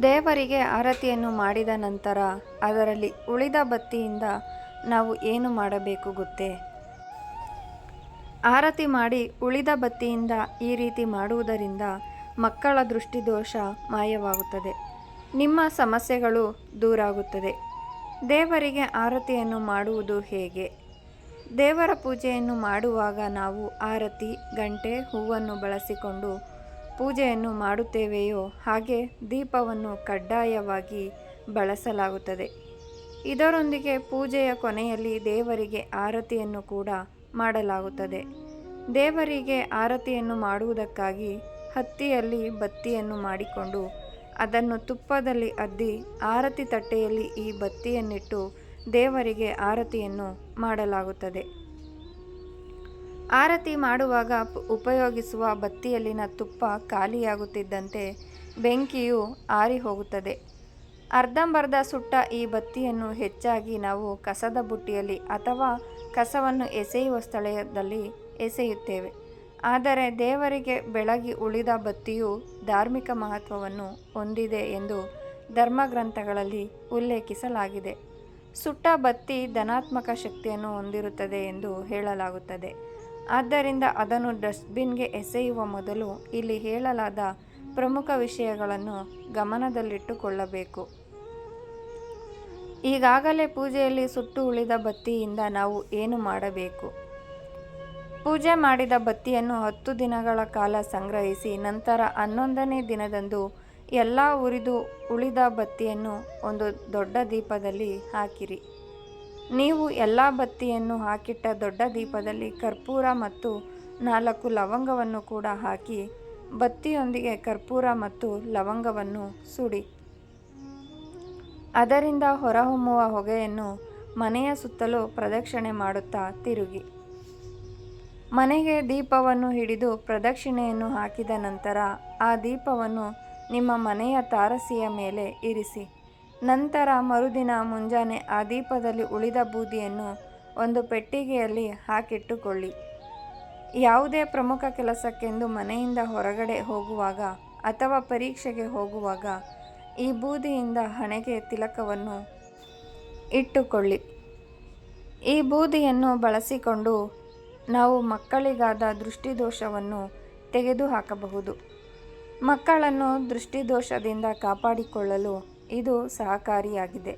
ದೇವರಿಗೆ ಆರತಿಯನ್ನು ಮಾಡಿದ ನಂತರ ಅದರಲ್ಲಿ ಉಳಿದ ಬತ್ತಿಯಿಂದ ನಾವು ಏನು ಮಾಡಬೇಕು ಗೊತ್ತೇ? ಆರತಿ ಮಾಡಿ ಉಳಿದ ಬತ್ತಿಯಿಂದ ಈ ರೀತಿ ಮಾಡುವುದರಿಂದ ಮಕ್ಕಳ ದೃಷ್ಟಿದೋಷ ಮಾಯವಾಗುತ್ತದೆ. ನಿಮ್ಮ ಸಮಸ್ಯೆಗಳು ದೂರಾಗುತ್ತದೆ. ದೇವರಿಗೆ ಆರತಿಯನ್ನು ಮಾಡುವುದು ಹೇಗೆ? ದೇವರ ಪೂಜೆಯನ್ನು ಮಾಡುವಾಗ ನಾವು ಆರತಿ, ಗಂಟೆ, ಹೂವನ್ನು ಬಳಸಿಕೊಂಡು ಪೂಜೆಯನ್ನು ಮಾಡುತ್ತೇವೆಯೋ ಹಾಗೆ ದೀಪವನ್ನು ಕಡ್ಡಾಯವಾಗಿ ಬಳಸಲಾಗುತ್ತದೆ. ಇದರೊಂದಿಗೆ ಪೂಜೆಯ ಕೊನೆಯಲ್ಲಿ ದೇವರಿಗೆ ಆರತಿಯನ್ನು ಕೂಡ ಮಾಡಲಾಗುತ್ತದೆ. ದೇವರಿಗೆ ಆರತಿಯನ್ನು ಮಾಡುವುದಕ್ಕಾಗಿ ಹತ್ತಿಯಲ್ಲಿ ಬತ್ತಿಯನ್ನು ಮಾಡಿಕೊಂಡು ಅದನ್ನು ತುಪ್ಪದಲ್ಲಿ ಅದ್ದಿ ಆರತಿ ತಟ್ಟೆಯಲ್ಲಿ ಈ ಬತ್ತಿಯನ್ನಿಟ್ಟು ದೇವರಿಗೆ ಆರತಿಯನ್ನು ಮಾಡಲಾಗುತ್ತದೆ. ಆರತಿ ಮಾಡುವಾಗ ಉಪಯೋಗಿಸುವ ಬತ್ತಿಯಲ್ಲಿನ ತುಪ್ಪ ಖಾಲಿಯಾಗುತ್ತಿದ್ದಂತೆ ಬೆಂಕಿಯು ಆರಿ ಹೋಗುತ್ತದೆ ಅರ್ಧಂಬರ್ಧ ಸುಟ್ಟ ಈ ಬತ್ತಿಯನ್ನು ಹೆಚ್ಚಾಗಿ ನಾವು ಕಸದ ಬುಟ್ಟಿಯಲ್ಲಿ ಅಥವಾ ಕಸವನ್ನು ಎಸೆಯುವ ಸ್ಥಳದಲ್ಲಿ ಎಸೆಯುತ್ತೇವೆ. ಆದರೆ ದೇವರಿಗೆ ಬೆಳಗಿ ಉಳಿದ ಬತ್ತಿಯು ಧಾರ್ಮಿಕ ಮಹತ್ವವನ್ನು ಹೊಂದಿದೆ ಎಂದು ಧರ್ಮಗ್ರಂಥಗಳಲ್ಲಿ ಉಲ್ಲೇಖಿಸಲಾಗಿದೆ. ಸುಟ್ಟ ಬತ್ತಿ ಧನಾತ್ಮಕ ಶಕ್ತಿಯನ್ನು ಹೊಂದಿರುತ್ತದೆ ಎಂದು ಹೇಳಲಾಗುತ್ತದೆ. ಆದ್ದರಿಂದ ಅದನ್ನು ಡಸ್ಟ್ಬಿನ್ಗೆ ಎಸೆಯುವ ಮೊದಲು ಇಲ್ಲಿ ಹೇಳಲಾದ ಪ್ರಮುಖ ವಿಷಯಗಳನ್ನು ಗಮನದಲ್ಲಿಟ್ಟುಕೊಳ್ಳಬೇಕು. ಈಗಾಗಲೇ ಪೂಜೆಯಲ್ಲಿ ಸುಟ್ಟು ಉಳಿದ ಬತ್ತಿಯಿಂದ ನಾವು ಏನು ಮಾಡಬೇಕು? ಪೂಜೆ ಮಾಡಿದ ಬತ್ತಿಯನ್ನು ಹತ್ತು ದಿನಗಳ ಕಾಲ ಸಂಗ್ರಹಿಸಿ ನಂತರ ಹನ್ನೊಂದನೇ ದಿನದಂದು ಎಲ್ಲ ಉರಿದು ಉಳಿದ ಬತ್ತಿಯನ್ನು ಒಂದು ದೊಡ್ಡ ದೀಪದಲ್ಲಿ ಹಾಕಿರಿ. ನೀವು ಎಲ್ಲ ಬತ್ತಿಯನ್ನು ಹಾಕಿಟ್ಟ ದೊಡ್ಡ ದೀಪದಲ್ಲಿ ಕರ್ಪೂರ ಮತ್ತು ನಾಲ್ಕು ಲವಂಗವನ್ನು ಕೂಡ ಹಾಕಿ, ಬತ್ತಿಯೊಂದಿಗೆ ಕರ್ಪೂರ ಮತ್ತು ಲವಂಗವನ್ನು ಸುಡಿ. ಅದರಿಂದ ಹೊರಹೊಮ್ಮುವ ಹೊಗೆಯನ್ನು ಮನೆಯ ಸುತ್ತಲೂ ಪ್ರದಕ್ಷಿಣೆ ಮಾಡುತ್ತಾ ತಿರುಗಿ. ಮನೆಗೆ ದೀಪವನ್ನು ಹಿಡಿದು ಪ್ರದಕ್ಷಿಣೆಯನ್ನು ಹಾಕಿದ ನಂತರ ಆ ದೀಪವನ್ನು ನಿಮ್ಮ ಮನೆಯ ತಾರಸಿಯ ಮೇಲೆ ಇರಿಸಿ. ನಂತರ ಮರುದಿನ ಮುಂಜಾನೆ ಆ ದೀಪದಲ್ಲಿ ಉಳಿದ ಬೂದಿಯನ್ನು ಒಂದು ಪೆಟ್ಟಿಗೆಯಲ್ಲಿ ಹಾಕಿಟ್ಟುಕೊಳ್ಳಿ. ಯಾವುದೇ ಪ್ರಮುಖ ಕೆಲಸಕ್ಕೆಂದು ಮನೆಯಿಂದ ಹೊರಗಡೆ ಹೋಗುವಾಗ ಅಥವಾ ಪರೀಕ್ಷೆಗೆ ಹೋಗುವಾಗ ಈ ಬೂದಿಯಿಂದ ಹಣೆಗೆ ತಿಲಕವನ್ನು ಇಟ್ಟುಕೊಳ್ಳಿ. ಈ ಬೂದಿಯನ್ನು ಬಳಸಿಕೊಂಡು ನಾವು ಮಕ್ಕಳಿಗಾದ ದೃಷ್ಟಿದೋಷವನ್ನು ತೆಗೆದುಹಾಕಬಹುದು. ಮಕ್ಕಳನ್ನು ದೃಷ್ಟಿದೋಷದಿಂದ ಕಾಪಾಡಿಕೊಳ್ಳಲು ಇದು ಸಹಕಾರಿಯಾಗಿದೆ.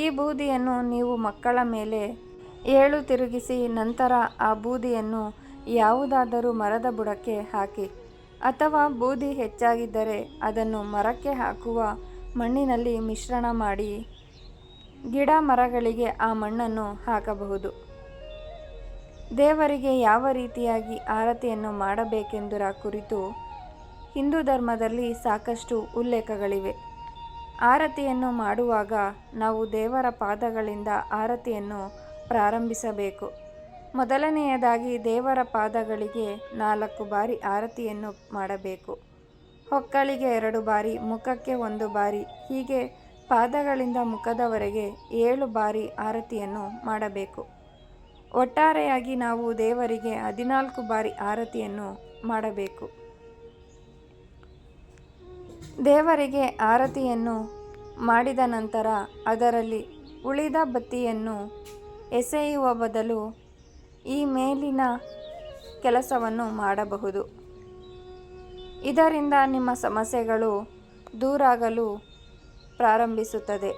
ಈ ಬೂದಿಯನ್ನು ನೀವು ಮಕ್ಕಳ ಮೇಲೆ ಏಳು ತಿರುಗಿಸಿ ನಂತರ ಆ ಬೂದಿಯನ್ನು ಯಾವುದಾದರೂ ಮರದ ಬುಡಕ್ಕೆ ಹಾಕಿ, ಅಥವಾ ಬೂದಿ ಹೆಚ್ಚಾಗಿದ್ದರೆ ಅದನ್ನು ಮರಕ್ಕೆ ಹಾಕುವ ಮಣ್ಣಿನಲ್ಲಿ ಮಿಶ್ರಣ ಮಾಡಿ ಗಿಡ ಮರಗಳಿಗೆ ಆ ಮಣ್ಣನ್ನು ಹಾಕಬಹುದು. ದೇವರಿಗೆ ಯಾವ ರೀತಿಯಾಗಿ ಆರತಿಯನ್ನು ಮಾಡಬೇಕೆಂದರ ಕುರಿತು ಹಿಂದೂ ಧರ್ಮದಲ್ಲಿ ಸಾಕಷ್ಟು ಉಲ್ಲೇಖಗಳಿವೆ. ಆರತಿಯನ್ನು ಮಾಡುವಾಗ ನಾವು ದೇವರ ಪಾದಗಳಿಂದ ಆರತಿಯನ್ನು ಪ್ರಾರಂಭಿಸಬೇಕು. ಮೊದಲನೆಯದಾಗಿ ದೇವರ ಪಾದಗಳಿಗೆ ನಾಲ್ಕು ಬಾರಿ ಆರತಿಯನ್ನು ಮಾಡಬೇಕು. ಹೊಕ್ಕಳಿಗೆ ಎರಡು ಬಾರಿ, ಮುಖಕ್ಕೆ ಒಂದು ಬಾರಿ, ಹೀಗೆ ಪಾದಗಳಿಂದ ಮುಖದವರೆಗೆ ಏಳು ಬಾರಿ ಆರತಿಯನ್ನು ಮಾಡಬೇಕು. ಒಟ್ಟಾರೆಯಾಗಿ ನಾವು ದೇವರಿಗೆ ಹದಿನಾಲ್ಕು ಬಾರಿ ಆರತಿಯನ್ನು ಮಾಡಬೇಕು. ದೇವರಿಗೆ ಆರತಿಯನ್ನು ಮಾಡಿದ ನಂತರ ಅದರಲ್ಲಿ ಉಳಿದ ಬತ್ತಿಯನ್ನು ಎಸೆಯುವ ಬದಲು ಈ ಮೇಲಿನ ಕೆಲಸವನ್ನು ಮಾಡಬಹುದು. ಇದರಿಂದ ನಿಮ್ಮ ಸಮಸ್ಯೆಗಳು ದೂರಾಗಲು ಪ್ರಾರಂಭಿಸುತ್ತದೆ.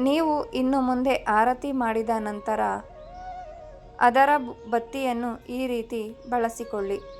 ನೀವು ಇನ್ನು ಮುಂದೆ ಆರತಿ ಮಾಡಿದ ನಂತರ ಅದರ ಬತ್ತಿಯನ್ನು ಈ ರೀತಿ ಬಳಸಿಕೊಳ್ಳಿ.